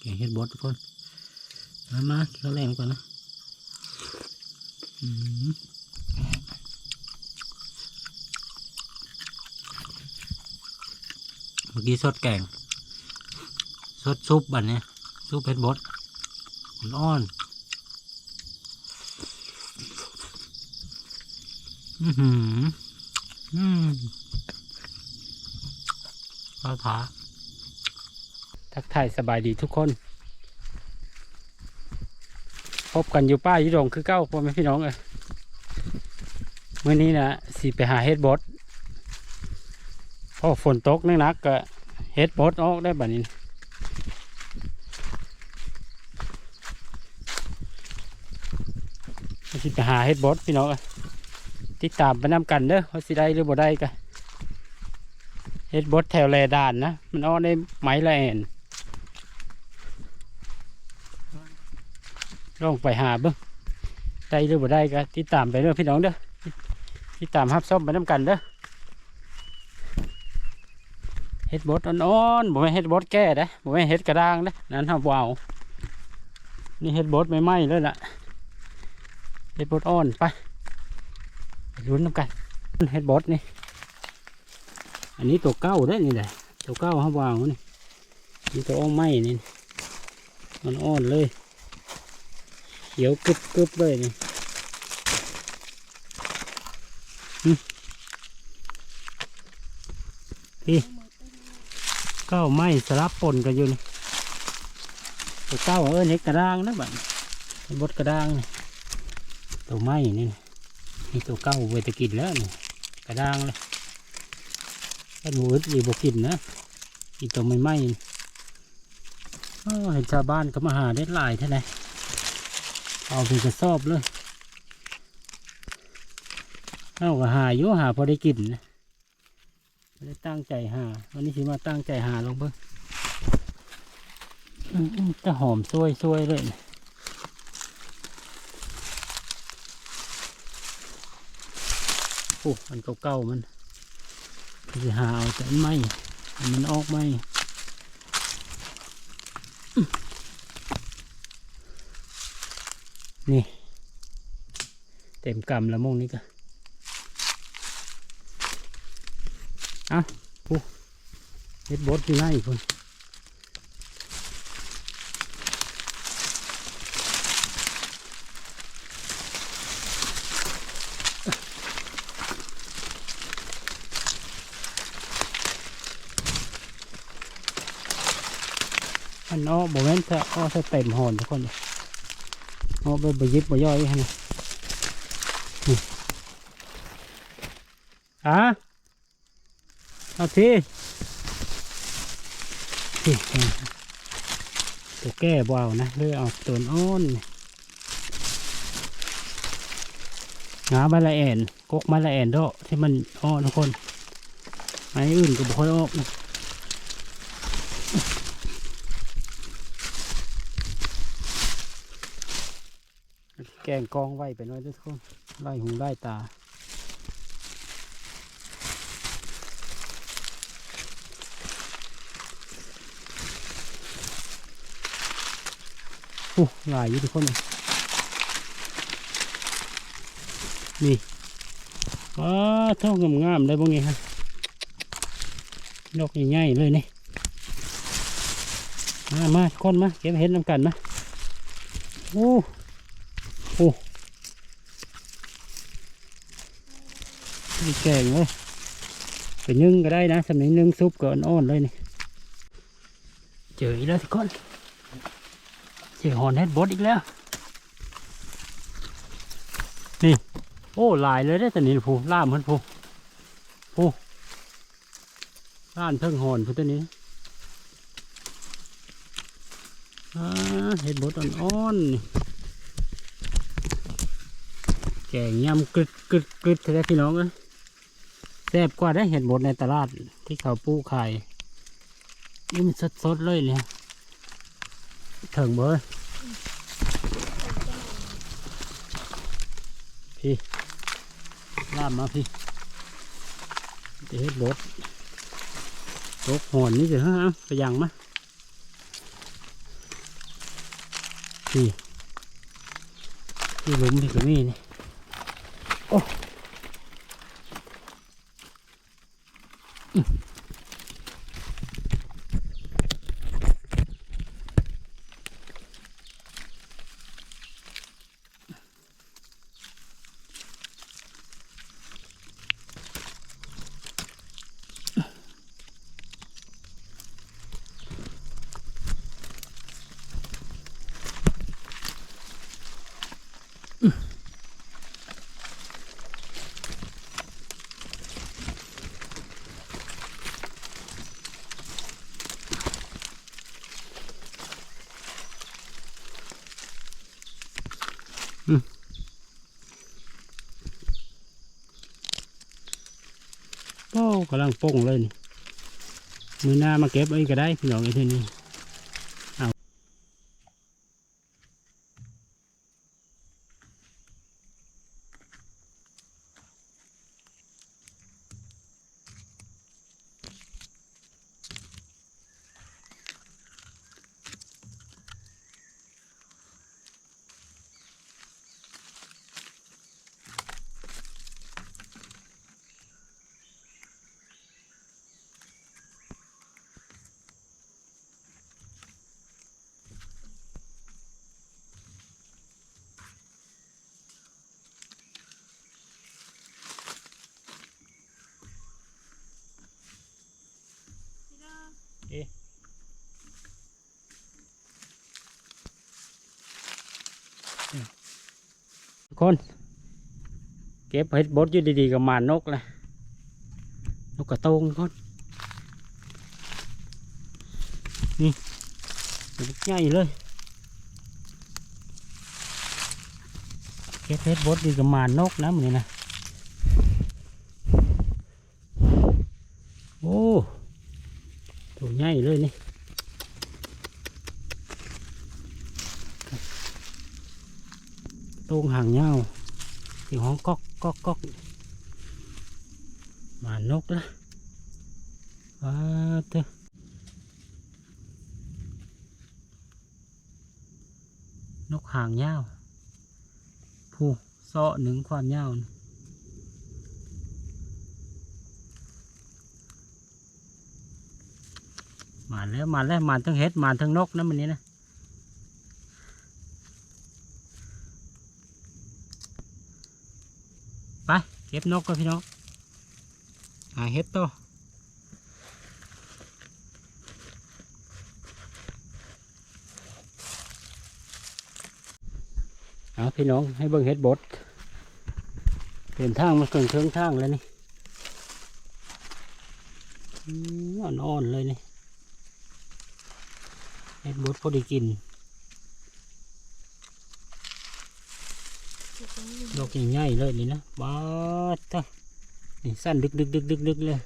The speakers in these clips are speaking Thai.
แกงเห็ดบดทุกคนมามากินข้าวแรงก่อนนะเมื่อกี้สดแกงสดซุปบันเนี่ยซุปเห็ดบดอ่อนอือหืออืมข้าวผา ทักทายสบายดีทุกคน พบกันอยู่ป้ายู่ดงคือเก้าพ่อแม่พี่น้องเอ้ยเมื่อนี้นะสิไปหาเฮ็ดบดพอฝนตกนักๆก็เฮ็ดบดออกได้บัดนี้สิไปหาเฮ็ดบดพี่น้องอ้ยติดตามไปนำกันเด้อว่าสิได้หรือบ่ได้ก็เฮ็ดบดแถวแลด่านนะ มันอ้อได้ไหมละแอน ลองไปหาเบิ่งได้หรือบ่ได้ก็ติดตามไปเด้อพี่น้องเด้อติดตามรับชมไปน้ำกันเด้อเฮ็ดบดอ่อนๆบ่แม่เฮ็ดบดแก่เด้อบ่แม่เฮ็ดกระด้างเด้อนั้นเฮาบ่เอานี่เฮ็ดบดใหม่ๆเลยล่ะเฮ็ดบดอ่อนไปลุ้นน้ำกันเฮ็ดบอสนี่อันนี้ตัวเก้าได้นี่แหละตัวเก้าเขาวาวนี่นี่ตัวอ้อมไม้นี่มันอ่อนเลย เขียวกึบกึบเลยนี่หึพี่เก้าไม้สลับปนกันอยู่นี่ตัวเก้าเออเน็กกระด้างนะบัดบดกระด้างนี่ตัวไม้นี่นี่ตัวเก้าเวตะกินแล้วนี่กระด้างเลยถ้าหมูอึดอีบกินนะอีตัวไม่ไหม้นี่เห็นชาวบ้านก็มาหาได้หลายเท่าไหร่ เอาไปกระสอบเลยเอาก็หาอยู่หาพอได้กินนะไม่ได้ตั้งใจหาวันนี้สิมาตั้งใจหาลองเบิ่งอืมๆจะหอมซวยซวยๆเลยนะโอ้มันเก่าๆมันจะหาเอาแต่ไม่มันออกไหมอื้อ นี่ เต็มกำล้วโมงนี้ก็อะปูเฮ็ดบดที่ไหนพุ่นอันอ้อบแม่นจะอ้อจะเต็มหอนทุกคนเลย อ้อไปบยิบบ่ย่อยฮะนี่นี่อะเอาทีทีตัวแก้บ่เอานะเลยเอาตัวอ้อนนี่งาใบละแอนกกม้ละแอนดาะที่มันอ้อทุกคนไม้อื่นก็บ่ค่อยออกนะ กงกองไว้ไปน้อยทุกคนไล่หูไล่ตาโอ้หลายอยู่ทุกคนเลยนี่ว้าเท่างามๆเลยพวกนี้ฮะนกใหญ่ๆเลยนี่มามาคนมาเก็บเห็ดน้ำกันมาโอ้ อ้มีแกงเลยไปนึ่งก็ได้นะสมัยนึ่งซุปก็อ่อนๆเลยนี่ เจออีกแล้วทุกคนเจอหอนเฮ็ดบดอีกแล้ว นี่ โอ้หลายเลยได้อแต่นี่ผู้ล่ามเพิ่นผู้ผู้ล่านเพิ่งหอนผู้ตัวนี้อ่าเฮ็ดบดอ่อนๆนี่ แกงยำกรึดกรึดกรึดแท้พี่น้องเอ้ยแซ่บกว่าได้เห็นหมดในตลาดที่เขาปูขายนี่มันสดๆเลยเนี่ยถึงเบอร์พี่ลามมาพี่จะเห็ดบดตกหอนนี่เดี๋ยวฮะไปยังมาที่ที่หลุมที่ก็มีนี่ โกำลังโป่งเลยนี่มือหน้ามาเก็บไอ้ก็ได้พี่น้องไอ้ที่นี่ คน เก็บเห็ดบดอยู่ดีๆกับมานกเลยนกกระโตงคนนี่ตัวใหญ่เลยเก็บเห็ดบดดีกับมานนกนะมันนี่นะโอ้ตัวใหญ่เลยนี่ ตรงหางเงาที่ห้องก๊อกก๊อกก๊อกหมานกละว้าเถอะนกหางเงาผู้เสาะหนึ่งความเงานี่หมานแล้วหมานแล้วหมานทั้งเห็ดหมานทั้ง เก็บนกก็พี่น้องหาเห็ดต่อเอาพี่น้องให้เบิ่งเห็ดบดเดินทางมาเกินเครื่องทางแล้วนี่อ่อนๆเลยนี่เห็ดบดพอดีกิน ดอกใหญ่ๆเลยนี่นะบ้าดเถอะนี่สั้นดึกดึกดึกดึกดึกเลย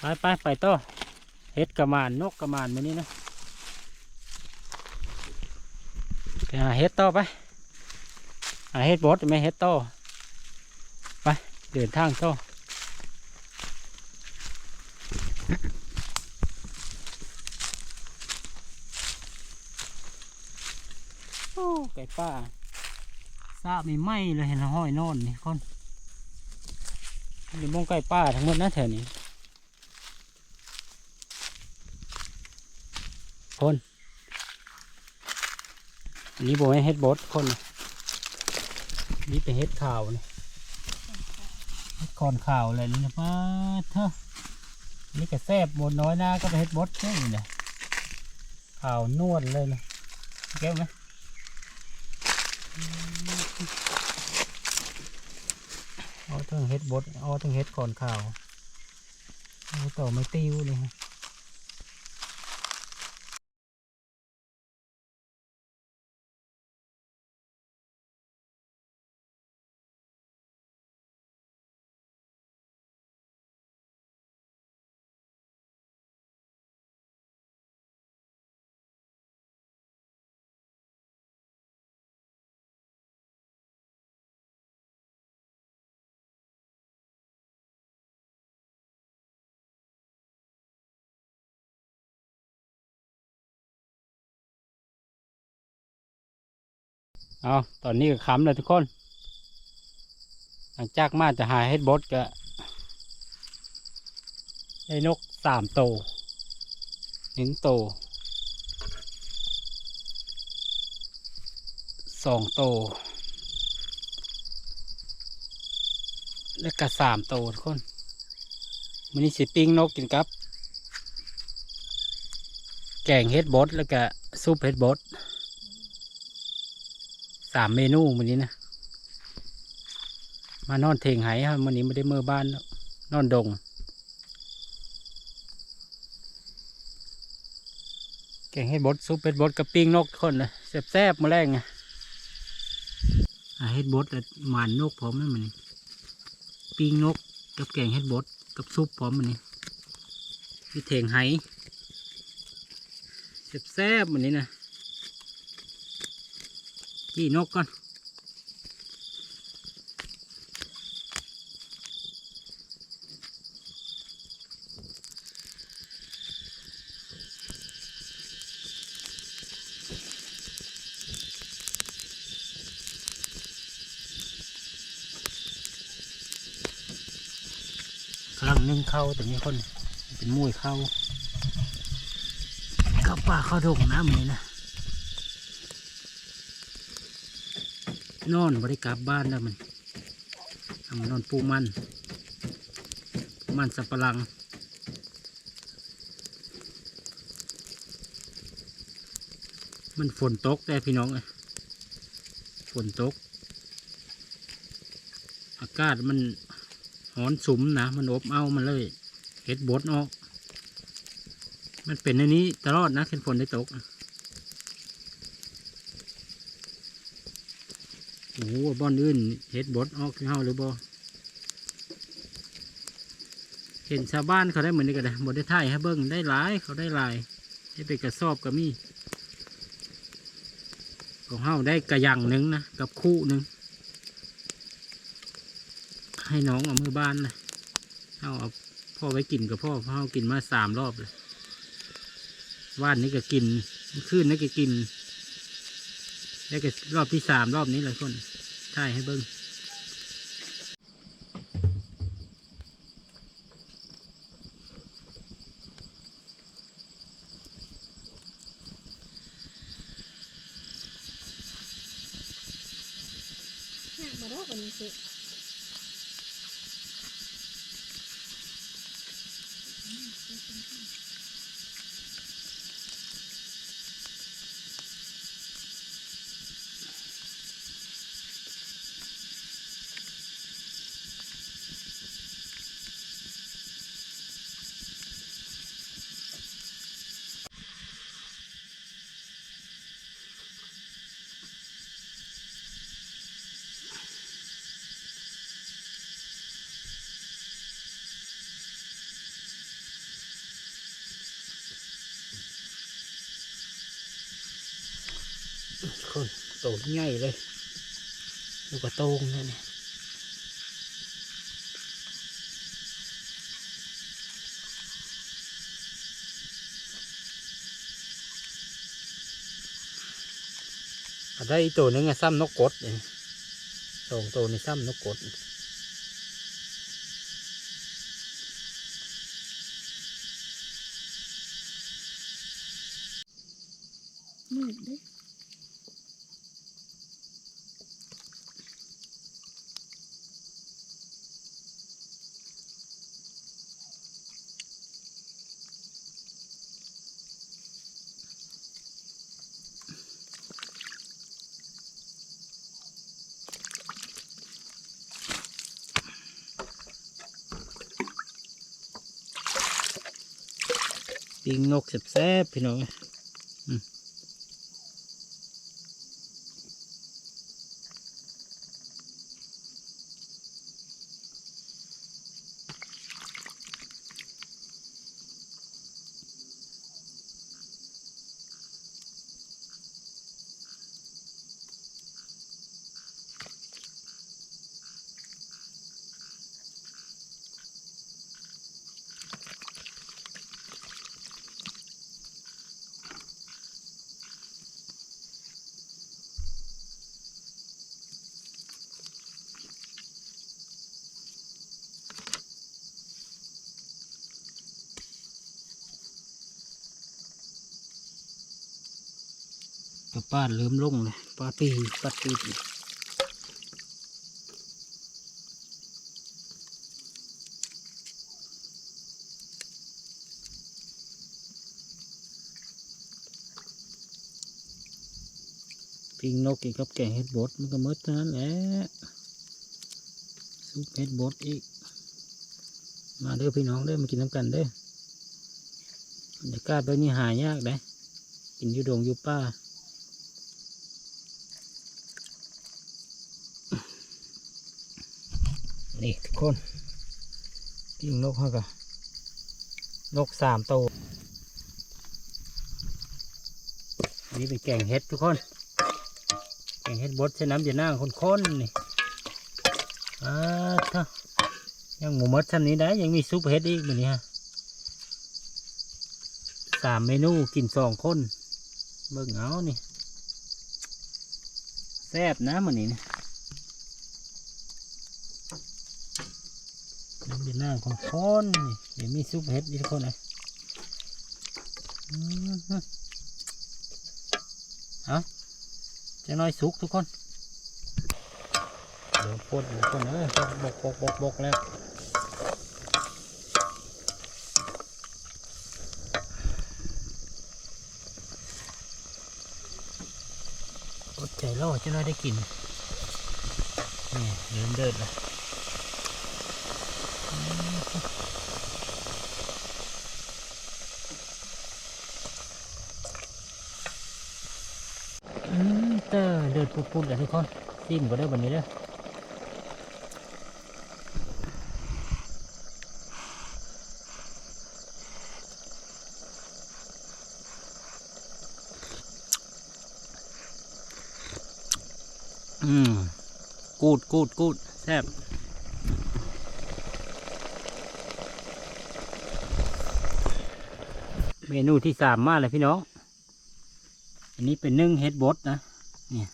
ไปไปไปต่อเห็ดกระมานนกกระมานมานี่นะไปหาเห็ดต่อไปหาเห็ดบดไม่เห็ดต่อไปเดินทางต่อโอ้ไก่ป้าซาไม่ไหมเลยเห็นห้อยนอนนี่คนนี่มองไก่ป้าทั้งหมดนะแถวนี้คนอันนี้โบอกให้เฮ็ดบดคนน่ะนี่เป็นเฮ็ดข่าวนี่เฮ็ดคอนข่าวอะไรนี่นะป้าเถอะนี่ก็แซบบดน้อยหน้าก็ไปเฮ็ดบดใช่ไหมเนี่ยข่าวนวดเลยนะเก็บไหม เอา ทั้งเฮ็ดบดเอาทั้งเฮ็ดก่อนข่าวต่อไม่ติ้วเลยฮะ เอาตอนนี้ก็ค้ำเลยทุกคน หลังจากมาจะหาเฮ็ดบดก็ได้นกสามโตหนึ่งโตสองโต แล้วก็สามโตทุกคนมันนี้สิปิ้งนกกินกับ แกงเฮ็ดบดแล้วก็ซุปเฮ็ดบดามเมนูมันนี้นะ มานอนเทงไหครับวันนี้ไม่ได้เมื่อบ้านแล้วนอนดง แกงเฮ็ดบดซุปเฮ็ดบดกับปิ้งนกทุกคนเลยแซ่บๆมาแรงไงอ่าเฮ็ดบดแต่หมานนกพร้อมไหมมันนี่ปิ้งนกกับแกงเฮ็ดบดกับซุปพร้อมมันนี่ที่เทงไหแซ่บๆมันนี้นะ กี่นกก่อนกำลังนึ่งข้าแต่มีคนเป็นมุ้ยเข้าวข้าป่าเข้าดงนะมันนี่นะ นอนบริกลับบ้านแล้วมันทำนอนปูมันปูมันสับปะหลังมันฝนตกแต่พี่น้องฝนตก อากาศมันหอนสุมนะ มันอบเอามันเลยเห็ดบดออก มันเป็นในนี้ตลอดนะเข็นฝนได้ตกนะ โอ้โหบ้อนอื่นเห็ดบดออกที่เฮาหรือบ่เห็นชาวบ้านเขาได้เหมือนกันเลยบดได้ถ่ายให้เบิ้งได้หลายเขาได้หลายได้ไปกระสอบก็มีของเฮาได้กระยังหนึ่งนะกับคู่หนึ่งให้น้องเอามือบ้านนะเอาเอาพ่อไว้กินกับพ่อพ่อกินมาสามรอบเลยว่านนี้ก็กินคืนนี้ก็กิน แล้วก็รอบที่สามรอบนี้เลยคนใช่ให้เบิ้ง ตใหญ่เลยดูกระโตงเนี่ยได้อีกตัวนึงอะซ้ำนกกดเลยสองตัวในซ้ำนกกด นกแซ่บๆพี่น้อง กับป้าเริ่มลงเลยป้าปีปัดปีปิงนกกินกับแกงเห็ดบดมันก็หมดเท่านั้นแหละซุปเห็ดบดอีก มาเด้อพี่น้องเด้อมากินน้ำกันเด้อบรรยากาศแบบนี้หายากเด้กินอยู่ดงอยู่ป่า นี่ทุกคนปิ้งนกเขาก็นกสามตัวนนี้เป็นแกงเห็ดทุกคน แกงเห็ดบดใช้น้ำจะนั่งคนๆนี่อ่าเท่ายังหมูมดชั้นนี้ได้ยังมีซุปเห็ดอีกแบบนี้ฮะสามเมนูกินสองคน เบิ่งเอานี่แซ่บนะมันนี่นะน้ำเดือดหน้าของคนเดี๋ยวมีซุปเห็ดอีกทุกคนนะฮึเอาจะน้อยสุกทุกคนเดี๋ยวปวดทุกคนเอ้ยบกบกบกบกแล้วอดใจรอจะน้อยได้กินนี่เดินเดินเละอืม เตอเดินปุดๆเลยทุกคนซิมก็ได้วันนี้เด้ออืม กูดกูดกูดแซ่บ เมนูที่สามมาเลยพี่น้อง อันนี้เป็นนึ่งเฮ็ดบดนะ เนี่ย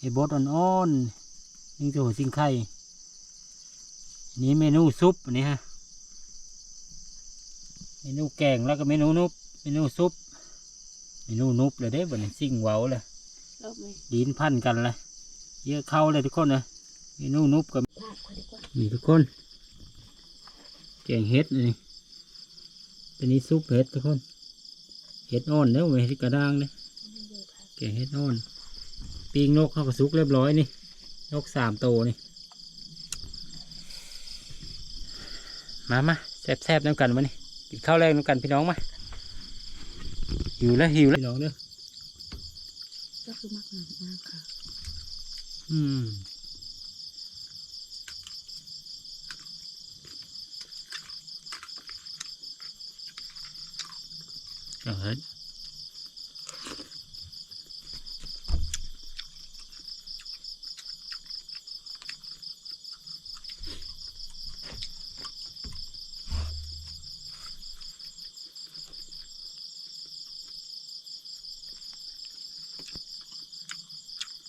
เฮ็ดบดอ่อนๆนึ่งตัวหัวซิงไข่ อันนี้เมนูซุปอันนี้ฮะ เมนูแกงแล้วก็เมนูนุบเมนูซุป เมนูนุบเลยเด้บนนี้ซิ่งเว้าเลยรอบไหมดินพันกันเลยเยอะเข้าเลยทุกคนเลยเมนูนุบกับภาพคนดีกว่านี่ทุกคน แกงเห็ดนี่ เป็นนี้ซุปเห็ดทุกคนเห็ดอ่อนเด้อไม่เห็ดกระด้างเด้อไม่อยู่ค่ะแกงเห็ดอ่อนปีงนกเขาก็สุกเรียบร้อยนี่นกสามตัวนี่มามาแซ่บๆน้ำกันมานี่กินข้าวแรงน้ำกันพี่น้องมาหิวแล้วหิวแล้วพี่น้องเด้อก็คือมักหนักมากค่ะ อืม เอาเฮ้ย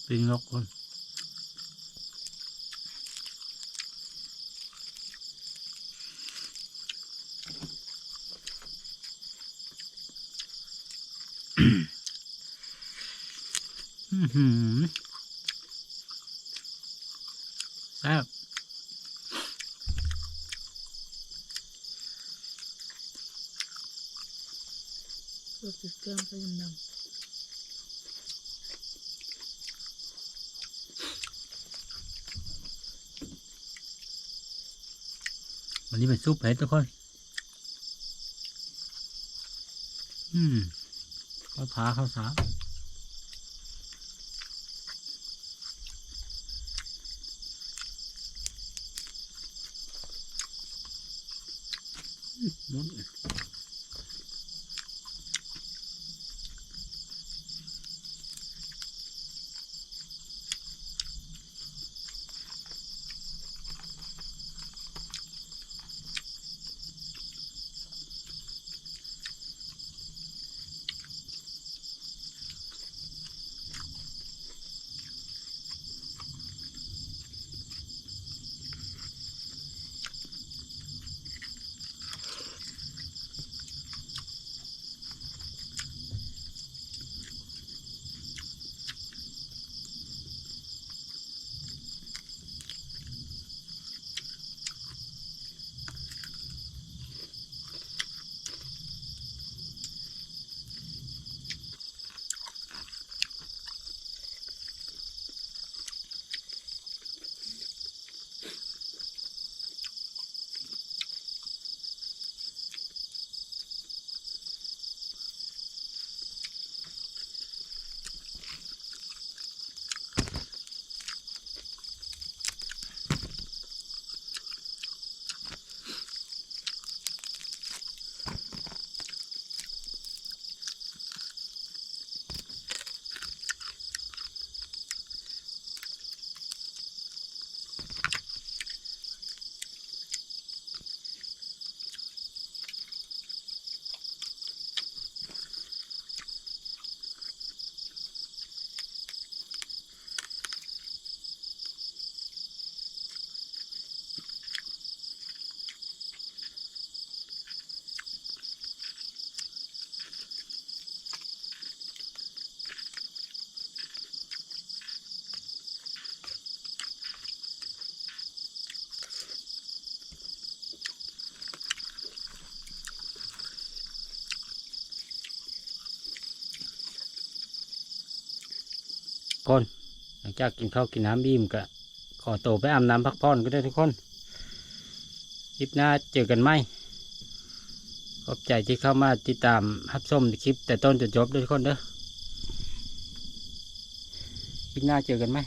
ปิงนกคน อื้อ หือแซ่บรสเครื่องก็ยังดวันนี้เป็นซุปเผ็ดทุกคน อืมข้าวผาข้าวสา อืม จากกินข้าวกินน้ำบีมก็ขอตัวไปอาบน้ำพักผ่อนก็ได้ทุกคนคลิปหน้าเจอกันไหมขอบใจที่เข้ามาติดตามรับชมคลิปแต่ต้นจนจบด้วยทุกคนเด้อคลิปหน้าเจอกันไหม